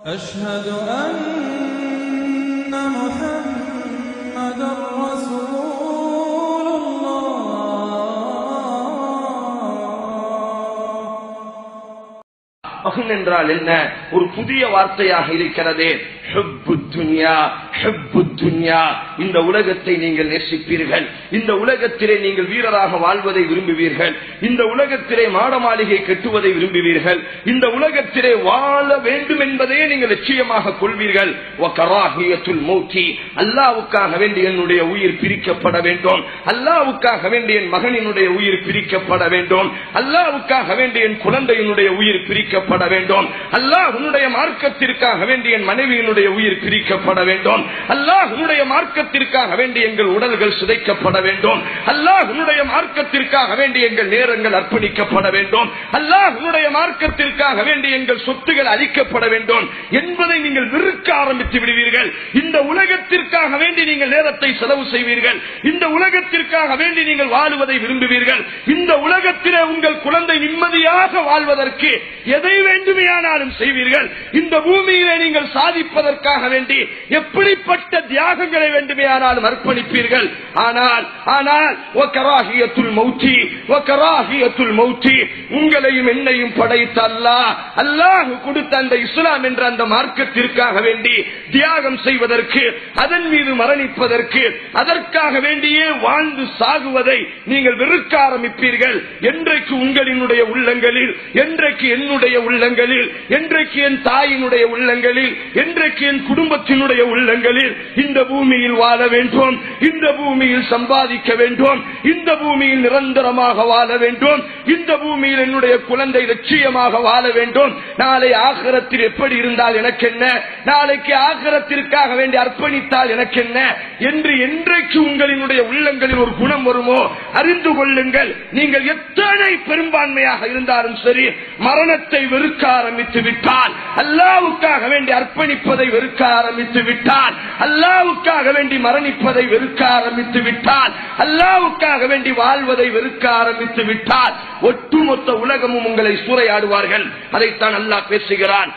أشهد أن محمدا رسول الله அஹும் என்றால் என்ன ஒரு புதிய வார்த்தையாக இருக்கிறது ஹுப்பு துன்யா ஹுப்பு துன்யா இந்த உலகத்தை நீங்கள் நேசிப்பீர்கள். இந்த உலகத்திலே நீங்கள் வீரராக வாழ்வதை விரும்புவீர்கள். இந்த உலகத்திலே மாட மாளிகை கட்டுவதை விரும்புவீர்கள். இந்த உலகத்திலே வாழ வேண்டும் என்பதையே நீங்கள் நிச்சயமாக கொள்வீர்கள். வகராஹியத்துல் அல்லாவுக்காக வேண்டி என்னுடைய உயிர் பிரிக்கப்பட வேண்டும். அல்லாவுக்காக வேண்டி என் மகனினுடைய உயிர் பிரிக்கப்பட வேண்டும். அல்லாவுக்காக வேண்டி என் குழந்தையினுடைய உயிர் பிரிக்கப்பட வேண்டும். அல்லாஹ் உன்னுடைய மார்க்கத்திற்காக வேண்டிய என் மனைவியினுடைய உயிர் பிரிக்கப்பட வேண்டும். அல்லாஹனுடைய மார்க்கத்திற்காக வேண்டி எங்கள் உடல்கள் சிதைக்கப்பட வேண்டும். அல்லாஹனுடைய மார்க்கத்திற்காக வேண்டி எங்கள் நேரங்கள் அர்ப்பணிக்கப்பட வேண்டும். அல்லாஹனுடைய மார்க்கத்திற்காக வேண்டி எங்கள் சொத்துகள் அழிக்கப்பட வேண்டும் என்பதை நீங்கள் விருக்க ஆரம்பித்து விடுவீர்கள். இந்த உலகத்திற்காக வேண்டி நீங்கள் நேரத்தை செலவு செய்வீர்கள். இந்த உலகத்திற்காக வேண்டி நீங்கள் வாழுவதை விரும்புவீர்கள். இந்த உலகத்திலே உங்கள் குழந்தை நிம்மதியாக வாழ்வதற்கு எதை வேண்டுமையானாலும் செய்வீர்கள். இந்த பூமியிலே நீங்கள் சாதிப்பதற்காக வேண்டி எப்படி எப்படிப்பட்ட தியாகங்களை வேண்டுமே வேண்டுமையானாலும் அர்ப்பணிப்பீர்கள் ஆனால் ஆனால் ஒக்கராகியத்துள் மௌத்தி ஒக்கராகியத்துள் மௌத்தி உங்களையும் என்னையும் படைத்த அல்லாஹ் அல்லாஹ் கொடுத்த அந்த இஸ்லாம் என்ற அந்த மார்க்கத்திற்காக வேண்டி தியாகம் செய்வதற்கு அதன் மீது மரணிப்பதற்கு அதற்காக வேண்டியே வாழ்ந்து சாகுவதை நீங்கள் வெறுக்க ஆரம்பிப்பீர்கள். என்றைக்கு உங்களினுடைய உள்ளங்களில் என்றைக்கு என்னுடைய உள்ளங்களில் என்றைக்கு என் தாயினுடைய உள்ளங்களில் என்றைக்கு என் குடும்பத்தினுடைய உள்ளங்களில் இந்த பூமியில் வாழ வேண்டும் இந்த பூமியில் சம்பாதிக்க வேண்டும் இந்த பூமியில் நிரந்தரமாக வாழ வேண்டும் இந்த பூமியில் என்னுடைய குழந்தை லட்சியமாக வாழ வேண்டும். நாளை ஆகரத்தில் எப்படி இருந்தால் எனக்கு என்ன நாளைக்கு ஆகரத்திற்காக வேண்டி அர்ப்பணித்தால் எனக்கு என்ன என்று என்றைக்கு உங்களினுடைய உள்ளங்களில் ஒரு குணம் வருமோ அறிந்து கொள்ளுங்கள். நீங்கள் எத்தனை பெரும்பான்மையாக இருந்தாலும் சரி மரணத்தை வெறுக்க ஆரம்பித்து விட்டால் அல்லாவுக்காக வேண்டி அர்ப்பணிப்பதை வெறுக்க ஆரம்பித்து விட்டால் அல்லாவுக்காக வேண்டி மரணிப்பதை வெறுக்க ஆரம்பித்து விட்டால் அல்லாவுக்காக வேண்டி வாழ்வதை வெறுக்க ஆரம்பித்து விட்டால் ஒட்டுமொத்த உலகமும் உங்களை சூறையாடுவார்கள். அதைத்தான் அல்லாஹ் பேசுகிறான்.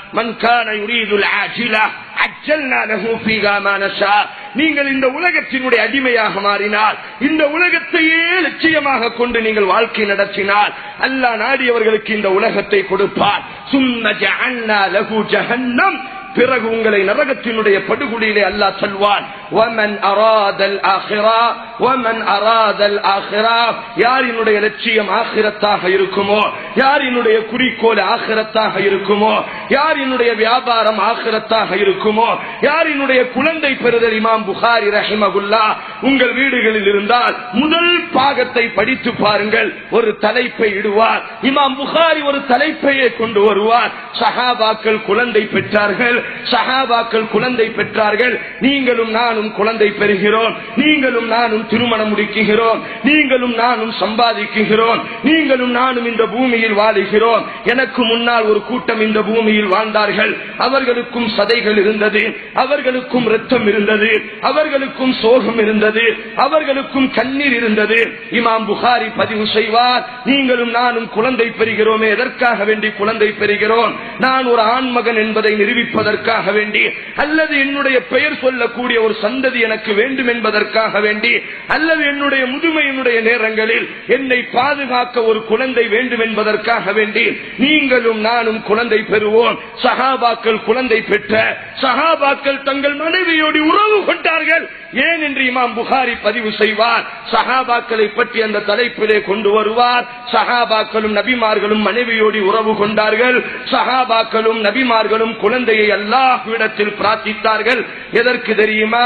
நீங்கள் இந்த உலகத்தினுடைய அடிமையாக மாறினால் இந்த உலகத்தையே லட்சியமாக கொண்டு நீங்கள் வாழ்க்கை நடத்தினால் அல்லாஹ் நாடியவர்களுக்கு இந்த உலகத்தை கொடுப்பார். சும்ம ஜஅல்னா லஹு ஜஹன்னம் பிறகு உங்களை நரகத்தினுடைய படுகொலியிலே அல்லாஹ் சொல்வான். வமன் அராதல் ஆஹிரா வமன் அராதல் ஆஹிரா யாரினுடைய லட்சியம் ஆகிரத்தாக இருக்குமோ? யாரினுடைய குறிக்கோள் ஆகிரத்தாக இருக்குமோ? யாரினுடைய வியாபாரம் ஆகிரத்தாக இருக்குமோ? யாரினுடைய குழந்தை பெறுதல் இமாம் புகாரி ரஹிமகுல்லா உங்கள் வீடுகளில் இருந்தால் முதல் பாகத்தை படித்து பாருங்கள். ஒரு தலைப்பை இடுவார். இமாம் புகாரி ஒரு தலைப்பையே கொண்டு வருவார். சஹாபாக்கள் குழந்தை பெற்றார்கள். சஹாபாக்கள் குழந்தை பெற்றார்கள். நீங்களும் நான் நானும் குழந்தை பெறுகிறோம். நீங்களும் நானும் திருமணம் முடிக்குகிறோம். நீங்களும் நானும் சம்பாதிக்குகிறோம். நீங்களும் நானும் இந்த பூமியில் வாழுகிறோம். எனக்கு முன்னால் ஒரு கூட்டம் இந்த பூமியில் வாழ்ந்தார்கள். அவர்களுக்கும் சதைகள் இருந்தது. அவர்களுக்கும் ரத்தம் இருந்தது. அவர்களுக்கும் சோகம் இருந்தது. அவர்களுக்கும் கண்ணீர் இருந்தது. இமாம் புகாரி பதிவு செய்வார். நீங்களும் நானும் குழந்தை பெறுகிறோமே. எதற்காக வேண்டி குழந்தை பெறுகிறோம்? நான் ஒரு ஆண்மகன் என்பதை நிரூபிப்பதற்காக வேண்டி. அல்லது என்னுடைய பெயர் சொல்லக்கூடிய ஒரு சந்ததி எனக்கு வேண்டும் என்பதற்காக வேண்டி அல்லது என்னுடைய முதுமையினுடைய நேரங்களில் என்னை பாதுகாக்க ஒரு குழந்தை வேண்டும் என்பதற்காக வேண்டி நீங்களும் நானும் குழந்தை பெறுவோம். சகாபாக்கள் குழந்தை பெற்ற சகாபாக்கள் தங்கள் மனைவியோடு உறவு கொண்டார்கள். ஏன் என்று இமாம் புகாரி பதிவு செய்வார். சகாபாக்களை பற்றி அந்த தலைப்பிலே கொண்டு வருவார். சகாபாக்களும் நபிமார்களும் மனைவியோடு உறவு கொண்டார்கள். சகாபாக்களும் நபிமார்களும் குழந்தையை அல்லாஹ்விடத்தில் பிரார்த்தித்தார்கள். எதற்கு தெரியுமா?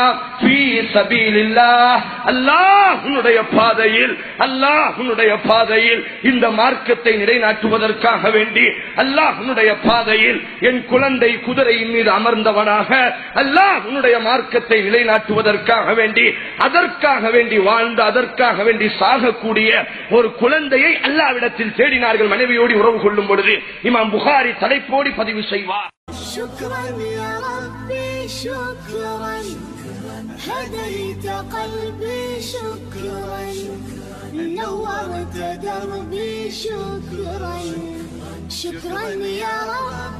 அல்லாஹுடைய பாதையில் அல்லாஹுடைய பாதையில் இந்த மார்க்கத்தை நிலைநாட்டுவதற்காக வேண்டி அல்லாஹுடைய பாதையில் என் குழந்தை குதிரையின் மீது அமர்ந்தவனாக அல்லாஹுடைய மார்க்கத்தை நிலைநாட்டுவதற்காக வேண்டி அதற்காக வேண்டி வாழ்ந்து அதற்காக வேண்டி சாகக்கூடிய ஒரு குழந்தையை அல்லாவிடத்தில் தேடினார்கள். மனைவியோடு உறவு கொள்ளும் பொழுது இமாம் புகாரி தலைப்போடி பதிவு செய்வார். شكرا. هديت قلبي شكرا. نورت دربي شكرا. شكرا يا رب.